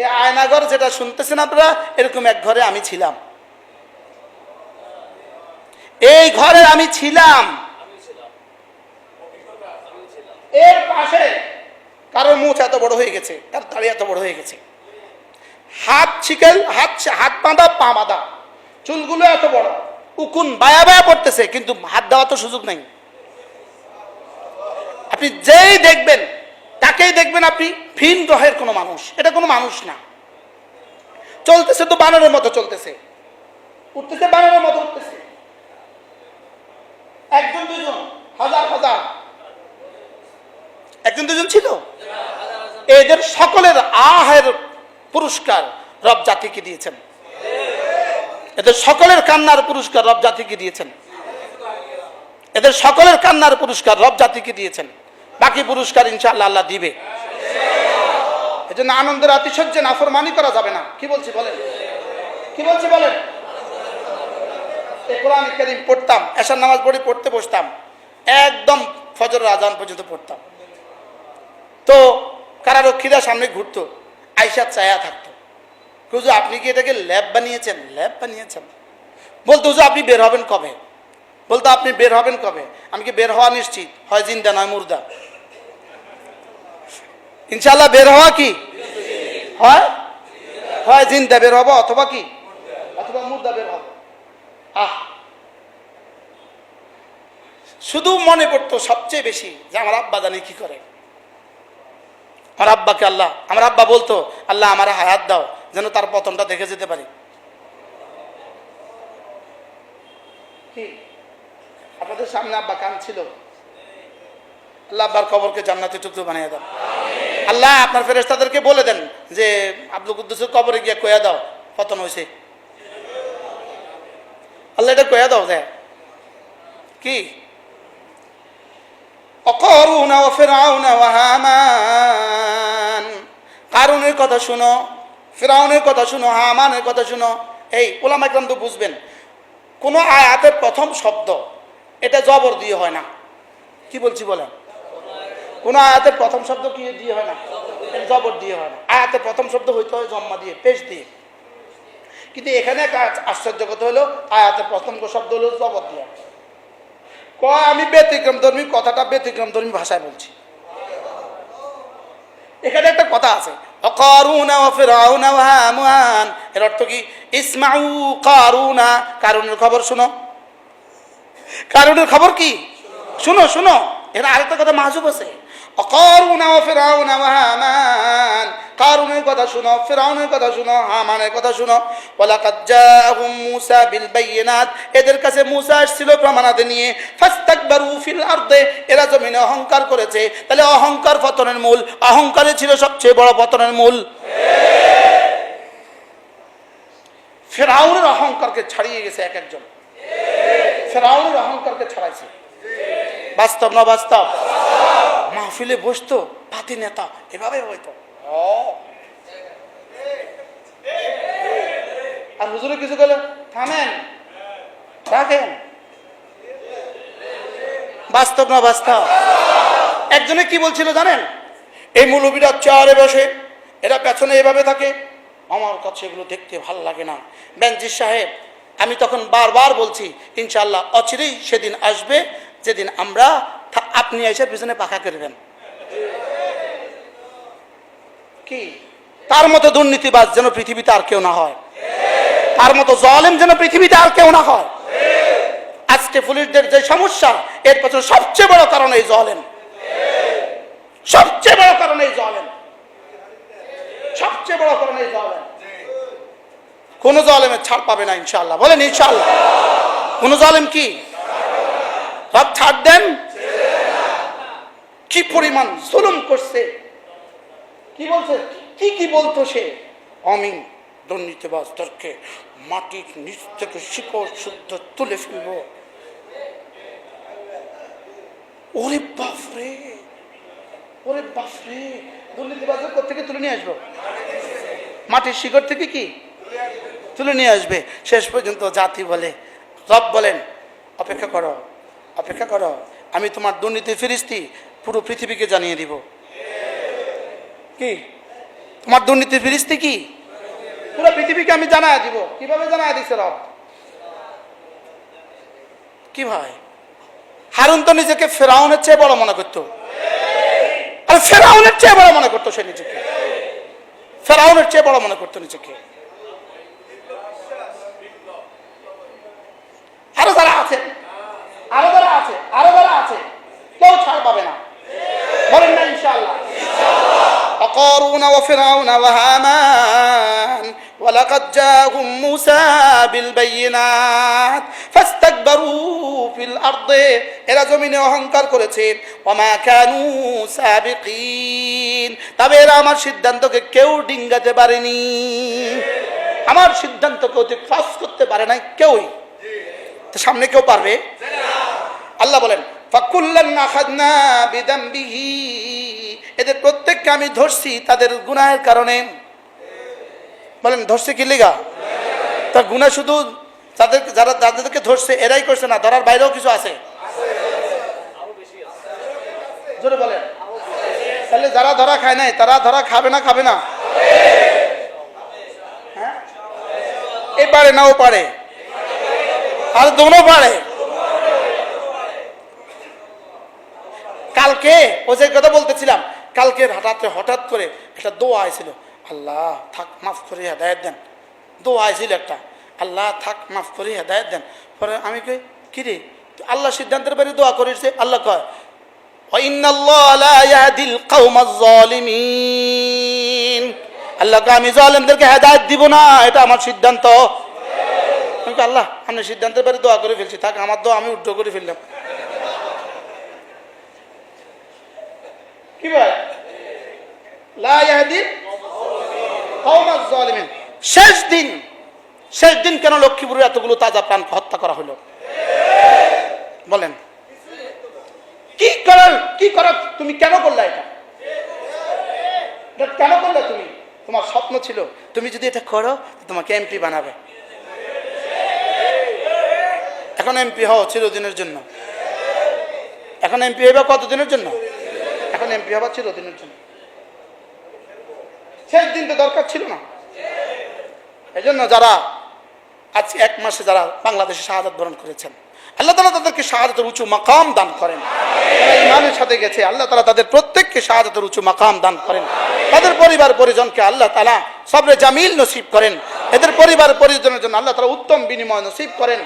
এই আয়নাঘর যেটা শুনতেছেন আপনারা, এরকম এক ঘরে আমি ছিলাম। এই ঘরে আমি ছিলাম। এর পাশে কারোর মুখ এত বড় হয়ে গেছে তার দাড়ি এত বড় হয়ে গেছে। হাত ছিকেল হাত হাত বাঁধা, পা বাঁধা। চুলগুলো এত বড়, উকুন বায়া বায়া পড়তেছে, কিন্তু হাত দেওয়া তো সুযোগ নাই। আপনি যেই দেখবেন তাকেই দেখবেন আপনি ভিন গ্রহের কোনো মানুষ। এটা কোনো মানুষ না। চলতেছে তো বানরের মতো চলতেছে। উঠতেছে বানরের মতো উঠতেছে। একজন দুজন হাজার হাজার। একজন দুজন ছিল? এদের সকলের আহের পুরস্কার রব জাতিকে দিয়েছেন। এদের সকলের কান্নার পুরস্কার রব জাতিকে দিয়েছেন। এদের সকলের কান্নার পুরস্কার রব জাতিকে দিয়েছেন। বাকি পুরস্কার ইনশাআল্লাহ আল্লাহ দিবে। এই জন্য আনন্দের আতিশয্যে নাফরমানি করা যাবে না। কি বলছি বলেন? কি বলছি বলেন? কোরআন কারিম পড়তাম এসার নামাজ পড়ে পড়তে বসতাম, একদম ফজর আজান পর্যন্ত পড়তাম। তো কারারক্ষীরা সামনে ঘুরতো আইসা চায়া থাকতো। হুজু আপনি কি এটাকে ল্যাব বানিয়েছেন? ল্যাব বানিয়েছেন। বলতো হুজু আপনি বের হবেন কবে? বলতো, আপনি বের হবেন কবে? আমি কি বের হওয়া নিশ্চিত? হয় জিন্দা, নয় মুর্দা। ইনশাল্লাহ বের হওয়া কি? হয়? হয় জিন্দা বের হব অথবা কি? অথবা মুর্দা বের হব। আহ! শুধু মনে পড়তো সবচেয়ে বেশি যে আমার আব্বা জানি কি করে। আমার আব্বাকে আল্লাহ, আমার আব্বা বলতো, আল্লাহ, আমার হায়াত দাও, যেন তার পতনটা দেখে যেতে পারি। কি? আপনাদের সামনে আব্বা ছিল আল্লাহ আব্বার কবরকে জান্নাতে টুকরো বানিয়ে দাও। আল্লাহ আপনার ফেরেস্তাদেরকে বলে দেন যে, আব্দুল কুদ্দুসের কবরে গিয়ে কয়া দাও, পতন হয়েছে আল্লাহ এটা কয়া দাও দেয় কি? অকরুন ও ফেরাউন হামান। কারুনের কথা শুনো, ফেরাউনের কথা শুনো, হামানের কথা শুনো। এই ওলামা একরাম তো বুঝবেন, কোনো আয়াতের প্রথম শব্দ এটা জবর দিয়ে হয় না। কি বলছি বলেন? কোনো আয়াতের প্রথম শব্দ কি দিয়ে হয় না? জবর দিয়ে হয় না। আয়াতের প্রথম শব্দ হইতে হয় জম্মা দিয়ে, পেশ দিয়ে। কিন্তু এখানে আশ্চর্য কথা হলো, আয়াতের প্রথম শব্দ হলো জবর দিয়ে। ক, আমি ব্যতিক্রম ধর্মী, কথাটা ব্যতিক্রম ধর্মী ভাষায় বলছি। এখানে একটা কথা আছে এর অর্থ কি? ইসমাউ কারুনা। কারুনের খবর শুনো। কারুনের খবর কি? শুনো শুনো এখানে আরেকটা কথা মাহজুব আছে। কথা শুনো, ফিরাউনের কথা কথা এদের কাছে এরা অহংকার করেছে। তাহলে অহংকার পতনের মূল। অহংকারে ছিল সবচেয়ে বড় পতনের মূল। ফেরাউনের অহংকারকে ছাড়িয়ে গেছে এক একজন। ফেরাউনের অহংকারকে ছাড়াইছে। বাস্তব না বাস্তব? মাহফিলে বসতো পাতি নেতা, এভাবে হইতো আর হুজুরে কিছু গেলে থামেন রাখেন বাস্তব না বাস্তব? একজনে কি বলছিল জানেন? এই মৌলবীরা চেয়ারে বসে, এরা পেছনে এভাবে থাকে। আমার কাছে এগুলো দেখতে ভালো লাগে না। বেঞ্জির সাহেব আমি তখন বারবার বলছি ইনশাল্লাহ অচিরেই সেদিন আসবে, যেদিন আমরা আপনি এসে পিছনে পাখা করবেন কি? তার মতো দুর্নীতিবাজ যেন পৃথিবীতে আর কেউ না হয়। তার মতো জলেম যেন পৃথিবীতে আর কেউ না হয়। আজকে পুলিশদের যে সমস্যা, এর পেছনে সবচেয়ে বড় কারণ এই জলেম। সবচেয়ে বড় কারণ এই জলেম। সবচেয়ে বড় কারণ এই জলেম। কোন জলেমের ছাড় পাবে না ইনশাল্লাহ বলেন ইনশাল্লাহ কোন জলেম কি? সব ছাড় দেন? কি পরিমাণ জুলুম করছে? কি বলছে? কি কি বলতো সে? আমি দুর্নীতিবাজদেরকে মাটির নিচ থেকে শিকড় শুদ্ধ তুলে ফেলব। ওরে বাপরে! ওরে বাপরে! দুর্নীতিবাজের থেকে তুলে নিয়ে আসব? মাটির শিকড় থেকে কি? তুলে নিয়ে আসবে। শেষ পর্যন্ত জাতি বলে, রব বলেন, অপেক্ষা করো অপেক্ষা করো, আমি তোমার দুর্নীতি ফিরিস্তি পুরো পৃথিবীকে জানিয়ে দিব। কি? তোমার দুর্নীতি ফিরিস্তি কি? পুরো পৃথিবীকে আমি জানায় দিব। কীভাবে জানায় দিছে রব? কি ভাই? হারুন তো নিজেকে ফেরাউনের চেয়ে বড় মনে করতো। আর ফেরাউনের চেয়ে বড় মনে করতো সে নিজেকে। ফেরাউনের চেয়ে বড় মনে করতো নিজেকে। আরো যারা আছেন আরো যারা আছে আরো যারা আছে কেউ ছাড় পাবে না বলেন না ইনশাআল্লাহ وقارون وفرعون وهامان ولقد جاءهم موسى بالبينات فاستكبروا في الأرض এরা জমিনে অহংকার করেছে ওমা কানু সাবিকিন তবে এরা আমার সিদ্ধান্তকে কেউ ডিঙ্গাতে পারেনি আমার সিদ্ধান্তকে অতি ফাঁস করতে পারে নাই কেউই তো সামনে কেউ পারবে? আল্লাহ বলেন এদের প্রত্যেককে আমি ধরছি তাদের গুনাহের কারণে। বলেন, ধরছে কি লিগা? তা গুনাহ শুধু তাদের, যারা যাদেরকে ধরছে, এরাই করছে না, ধরার বাইরেও কিছু আছে? জোরে বলেন। তাহলে যারা ধরা খায় নাই, তারা ধরা খাবে না খাবে না? হ্যাঁ? এ পারে না, ও পারে। আর দোনো পারে। কালকে ও যে কথা বলতেছিলাম, কালকে রাতে হঠাৎ করে একটা দোয়া আইছিল। আল্লাহ, থাক, মাফ করে, হেদায়ত দেন। দোয়া আইছিল একটা। আল্লাহ, থাক, মাফ করে, হেদায়ত দেন। পরে আমি কই, কি রে? আল্লাহ সিদ্ধান্তের বাইরে দোয়া করেছে আল্লাহ কয় আল্লাহকে আমি জলেমদেরকে হেদায়ত দিব না, এটা আমার সিদ্ধান্ত। আমি আল্লাহ আমি সিদ্ধান্তের বাড়ি দোয়া করে ফেলছি, থাক, আমার দোয়া আমি উদ্ধ করে ফেললাম। কি ভাই? লা ইয়াহদি কওমাজ জালিমিন শেষ দিন শেষ দিন কেন লক্ষ্মীপুরে এতগুলো তাজা প্রাণ হত্যা করা হলো? বলেন। কি করার কি করার, তুমি কেন করলা এটা কেন করলে তুমি? তোমার স্বপ্ন ছিল। তুমি যদি এটা করো, তোমাকে এমপি বানাবে। এখন এমপি হও চিরদিনের জন্য। এখন এমপি হইবা কতদিনের জন্য? এখন এমপি হবা চিরদিনের জন্য। শেষ দিন তো দরকার ছিল না। এই যারা আজকে এক মাসে যারা বাংলাদেশে শাহাদ বরণ করেছেন আল্লাহ তালা তাদেরকে শাহাদাতের উঁচু মাকাম দান করেন। ইমানের সাথে গেছে, আল্লাহ তালা তাদের প্রত্যেককে শাহাদাতের উঁচু মাকাম দান করেন। তাদের পরিবার পরিজনকে আল্লাহ তালা সবরে জামিল নসিব করেন। এদের পরিবার পরিজনের জন্য আল্লাহ তালা উত্তম বিনিময় নসিব করেন।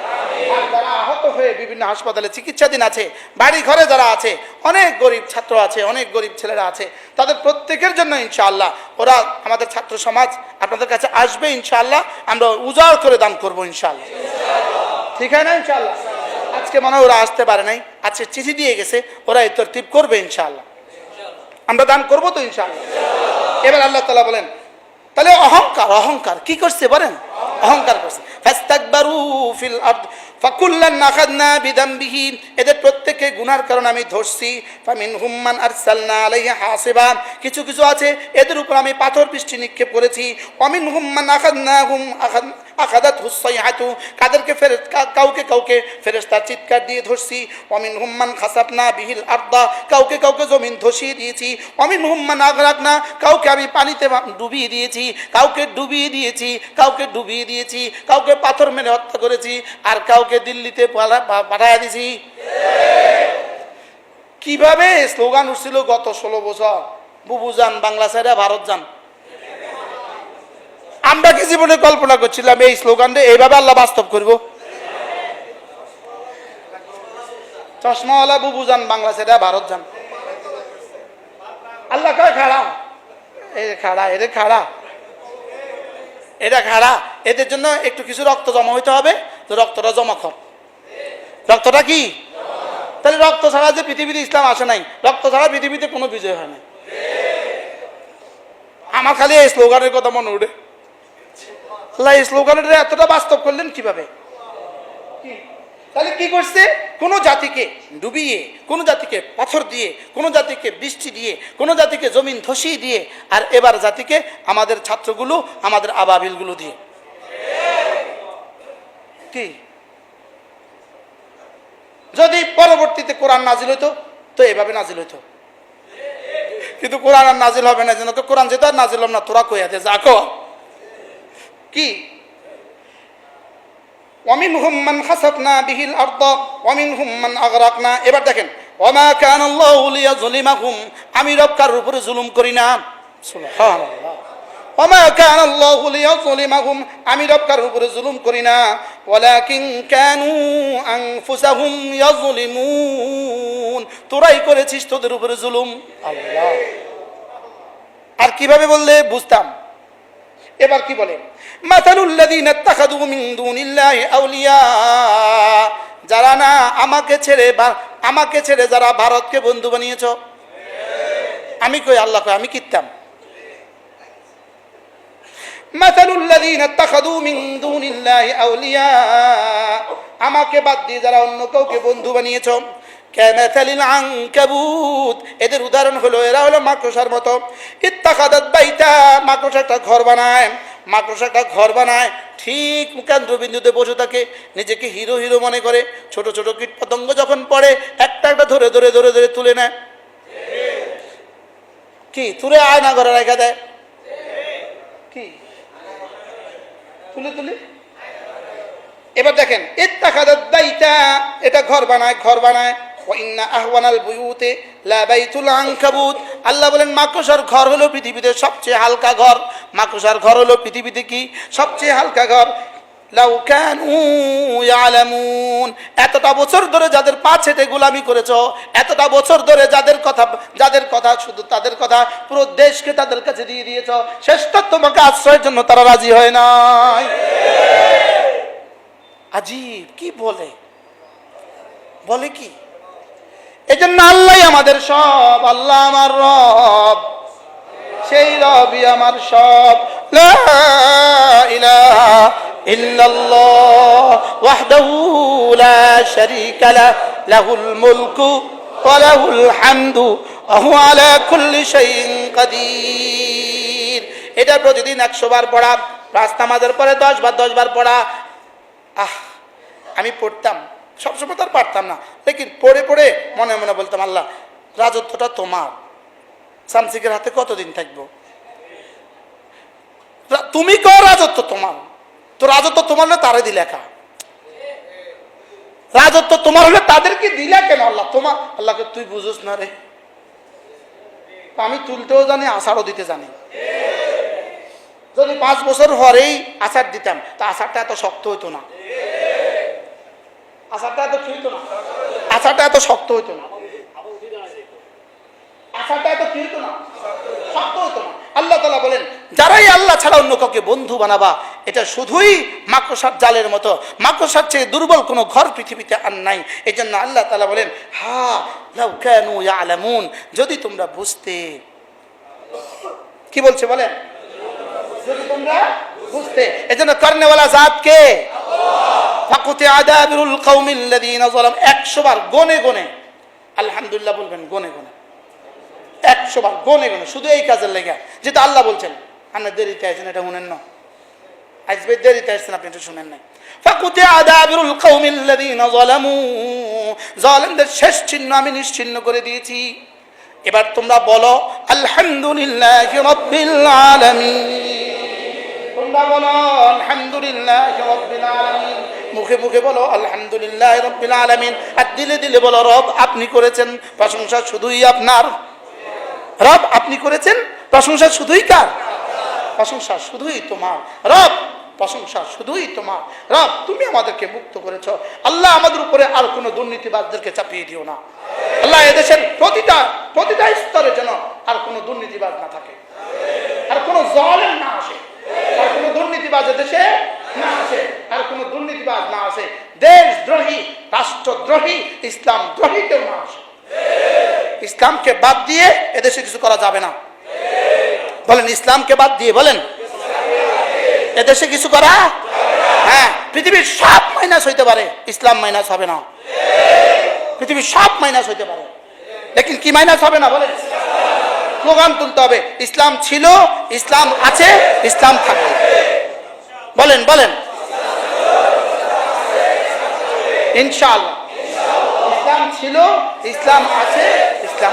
যারা আহত হয়ে বিভিন্ন হাসপাতালে চিকিৎসাধীন আছে, বাড়ি ঘরে যারা আছে, অনেক গরিব ছাত্র আছে, অনেক গরিব ছেলেরা আছে, তাদের প্রত্যেকের জন্য ইনশাআল্লাহ ওরা আমাদের ছাত্র সমাজ আপনাদের কাছে আসবে ইনশাআল্লাহ। আমরা উজাড় করে দান করব ইনশাআল্লাহ। ঠিক আছে না ইনশাআল্লাহ? আজকে মনে হয় ওরা আসতে পারে নাই। আজকে চিঠি দিয়ে গেছে, ওরা এই তরতিব করবে ইনশাআল্লাহ। আমরা দান করব তো ইনশাআল্লাহ। এবার আল্লাহ তালা বলেন, তাহলে অহংকার অহংকার কি করছে বলেন? অহংকার করছে। আমি কিছু কিছু আছে, এদের উপর আমি পাথর বৃষ্টি নিক্ষেপ করেছি। অমিন হুম্মান আখাদনা হুম আখাদ আখাদাত হুসাইহাতু কাদেরকে ফেরেস কা- কাউকে কাউকে ফেরেশতার চিৎকার দিয়ে ধরছি। অমিন হুম্মান খাসাবনা বিহিল আর্দা, কাউকে কাউকে জমিন ধসিয়ে দিয়েছি। অমিন হুম্মান আগরাকনা, কাউকে আমি পানিতে ডুবিয়ে দিয়েছি। কাউকে ডুবিয়ে দিয়েছি, কাউকে ডুবিয়ে দিয়েছি। কাউকে পাথর মেরে হত্যা করেছি। আর কাউকে দিল্লিতে পালা- পা- পাঠাইয়া দিয়েছি। কীভাবে? স্লোগান উঠছিল গত ষোলো বছর। বুবু যান, বাংলা সাইডে ভারত যান। আমরা কি জীবনে কল্পনা করছিলাম এই স্লোগান স্লোগানটা? এইভাবে আল্লাহ বাস্তব করব। চশমাওয়ালা বুবু যান, বাংলা সাইডে ভারত যান। আল্লাহ কয়, খাড়া। যে খাড়া, এরে খাড়া। এটা খাড়া। এদের জন্য একটু কিছু রক্ত জমা হইতে হবে, তো রক্তটা জমা কর। রক্তটা কি? তাহলে রক্ত ছাড়া যে পৃথিবীতে ইসলাম আসে নাই, রক্ত ছাড়া পৃথিবীতে কোনো বিজয় হয় না আমার খালি এই স্লোগানের কথা মনে উঠে। আল্লাহ এই স্লোগানটা এতটা বাস্তব করলেন কীভাবে? তাহলে কি করছে? কোন জাতিকে ডুবিয়ে, কোন জাতিকে পাথর দিয়ে, কোন জাতিকে বৃষ্টি দিয়ে, কোন জাতিকে জমিন ধসিয়ে দিয়ে, আর এবার জাতিকে আমাদের ছাত্রগুলো, আমাদের আবাবিলগুলো দিয়ে। কি? যদি পরবর্তীতে কোরআন নাজিল হইতো, তো এভাবে নাজিল হইতো। কিন্তু কোরআন আর নাজিল হবে না, যেন কোরআন যেটা নাজিল হবে না, তোরা কই আছে যাকো কি? অমিন হুম্মান হাসাতনা বিহিল আর্দ অমিন হুম্মান আগরাকনা। এবার দেখেন অমা কান আল্লাহুলিয়া জলিমা হুম আমি রব কারোর উপরে জুলুম করি না। অমা কান আল্লাহুলিয়া জলিমা হুম আমি রব কারোর উপরে জুলুম করি না। ওয়ালাকিন কানু আনফুসাহুম ইয়াজলিমুন তোরাই করেছিস তোদের উপরে জুলুম। আল্লাহ। আর কীভাবে বললে? বুঝতাম। এবার কি বলে আউলিয়া। যারা না আমাকে ছেড়ে বা, আমাকে ছেড়ে যারা ভারতকে বন্ধু বানিয়েছ? আমি কই, আল্লাহ কই আমি কিতাম। আউলিয়া। আমাকে বাদ দিয়ে যারা অন্য কাউকে বন্ধু বানিয়েছো? ক্যামাথালিল আনকাবুত। এদের উদাহরণ হলো, এরা হলো মাকড়সার মতো। ইত্তাখাদাত বাইতা, মাকড়সা একটা ঘর বানায়। মাকড়সা একটা ঘর বানায়, ঠিক কেন্দ্রবিন্দুতে বসে থাকে, নিজেকে হিরো হিরো মনে করে। ছোট ছোট কীট পতঙ্গ যখন পড়ে, একটা একটা ধরে ধরে ধরে ধরে তুলে নেয়। কি? তুলে আয়না ঘরে রেখে দেয়? কি? তুলে তুলে। এবার দেখেন, ইত্তাখাদাত বাইতা, এটা ঘর বানায় ঘর বানায়। আল্লাহ বলেন, মাকড়সার ঘর হলো পৃথিবীতে সবচেয়ে হালকা ঘর। মাকড়সার ঘর হলো পৃথিবীতে কি? সবচেয়ে হালকা ঘর। এতটা বছর ধরে যাদের পা ছেটে গোলামি করেছ, এতটা বছর ধরে যাদের কথা যাদের কথা, শুধু তাদের কথা পুরো দেশকে তাদের কাছে দিয়ে দিয়েছ শেষটা তোমাকে আশ্রয়ের জন্য তারা রাজি হয় নাই। আজীব, কি বলে? বলে কি? এই জন্য আল্লাহ আমাদের সব, আল্লাহ আমার রব। সেই রবি আমার সব। এটা প্রতিদিন একশো বার পড়া পাঁচ নামাজের পরে দশ বার দশ বার পড়া। আহ, আমি পড়তাম। সবসময় তো আর পারতাম না। লেকিন পড়ে পড়ে মনে মনে বলতাম, আল্লাহ, রাজত্বটা তোমার। সামসিকের হাতে কতদিন থাকব? তুমি কও রাজত্ব তোমার। তো রাজত্ব তোমার হলে তারে দিলে একা। রাজত্ব তোমার হলে তাদেরকে দিলে কেন আল্লাহ? তোমার আল্লাহকে তুই বুঝোস না রে। আমি তুলতেও জানি, আষাঢ়ও দিতে জানি। যদি পাঁচ বছর হরেই আষাঢ় দিতাম, তা আষাঢ়টা এত শক্ত হইতো না। আষাঢ়টা এত কি হইতো না এত শক্ত হইতো না। আষাঢ়টা এত কি হইতো না। শক্ত হইতো না। আল্লাহ তালা বলেন যারাই আল্লাহ ছাড়া অন্য কাউকে বন্ধু বানাবা এটা শুধুই মাকড়সার জালের মতো। মাকড়সার চেয়ে দুর্বল কোনো ঘর পৃথিবীতে আর নাই। এই জন্য আল্লাহ তালা বলেন হা লাউ কানু ইয়ালামুন। যদি তোমরা বুঝতে কি বলছে বলেন? যদি তোমরা বুঝতে। এজন্য কর্নেওয়ালা জাতকে ফাকুতে আদাবিরুল কৌমিল্লাযীনা যালাম। 100 বার গনে গনে, আলহামদুলিল্লাহ বলবেন গনে গনে। 100 বার গনে গনে, শুধু এই কাজের লেগে, যেটা আল্লাহ বলছেন। আপনি দেরিতে আছেন এটা শুনেন না। আজবে দেরিতে আসছেন আপনি এটা শুনেন নাই। ফাকুতে আদাবিরুল কৌমিল্লাযীনা যালামু, জালিমদের শেষ চিহ্ন আমি নিশ্চিহ্ন করে দিয়েছি। এবার তোমরা বলো, আলহামদুলিল্লাহি রাব্বিল আলামিন। মুখে মুখে বলো আলামিন। আর দিলে দিলে বলো, রব আপনি করেছেন, প্রশংসা শুধুই আপনার। রব আপনি করেছেন, প্রশংসা শুধুই কার? প্রশংসা শুধুই তোমার। রব, প্রশংসা শুধুই তোমার। রব, তুমি আমাদেরকে মুক্ত করেছ। আল্লাহ আমাদের উপরে আর কোনো দুর্নীতিবাদদেরকে চাপিয়ে দিও না। আল্লাহ এদেশের প্রতিটা প্রতিটা স্তরে যেন আর কোনো দুর্নীতিবাদ না থাকে। আর কোনো জলের না দুর্নীতিবাজ দেশে না আসে, আর দুর্নীতিবাজ না রাষ্ট্রদ্রোহী, ইসলাম দ্রোহী কেউ না আসে। ইসলামকে বাদ দিয়ে এদেশে কিছু করা যাবে না। বলেন, ইসলামকে বাদ দিয়ে বলেন? এদেশে কিছু করা হ্যাঁ পৃথিবীর সব মাইনাস হইতে পারে। ইসলাম মাইনাস হবে না। পৃথিবীর সব মাইনাস হইতে পারে। লেকিন কি মাইনাস হবে না বলেন? স্লোগান তুলতে হবে, ইসলাম ছিল, ইসলাম আছে, ইসলাম থাকবে। বলেন বলেন। ইনশাআল্লাহ। ইসলাম ছিল, ইসলাম আছে, ইসলাম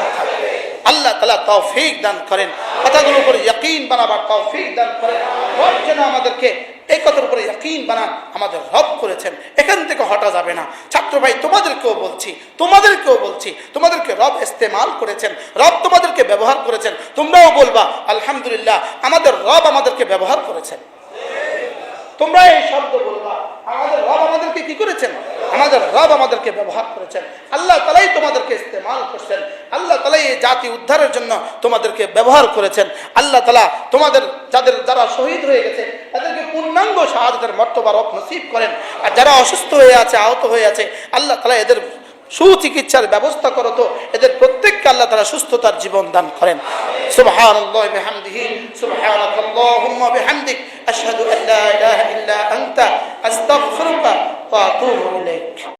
আল্লাহ তালা তৌফিক দান করেন। কথাগুলোর উপরে ইয়াকিন বানাবার তৌফিক দান করেন। রব যেন আমাদেরকে এই কথার উপরে ইয়াকিন বানান, আমাদের রব করেছেন। এখান থেকে হটা যাবে না। ছাত্র ভাই, তোমাদেরকেও বলছি তোমাদেরকেও বলছি, তোমাদেরকে রব ইস্তেমাল করেছেন। রব তোমাদেরকে ব্যবহার করেছেন। তোমরাও বলবা, আলহামদুলিল্লাহ, আমাদের রব আমাদেরকে ব্যবহার করেছেন। তোমরা এই শব্দ বলবা আমাদের রব আমাদেরকে কি করেছেন? আমাদের রব আমাদেরকে ব্যবহার করেছেন। আল্লাহ তালাই তোমাদেরকে ইস্তেমাল করছেন। আল্লাহ তালাই এই জাতি উদ্ধারের জন্য তোমাদেরকে ব্যবহার করেছেন। আল্লাহ তালা তোমাদের যাদের যারা শহীদ হয়ে গেছে, তাদেরকে পূর্ণাঙ্গ শাহাদাতের মর্তবা রব নসিব করেন। আর যারা অসুস্থ হয়ে আছে, আহত হয়ে আছে, আল্লাহ তালা এদের সুচিকিৎসার ব্যবস্থা করো তো। এদের প্রত্যেককে আল্লাহ তারা সুস্থতার জীবন দান করেন سبحان الله بحمده سبحانك اللهم بحمدك أشهد أن لا إله إلا أنت أستغفرك وأتوب إليك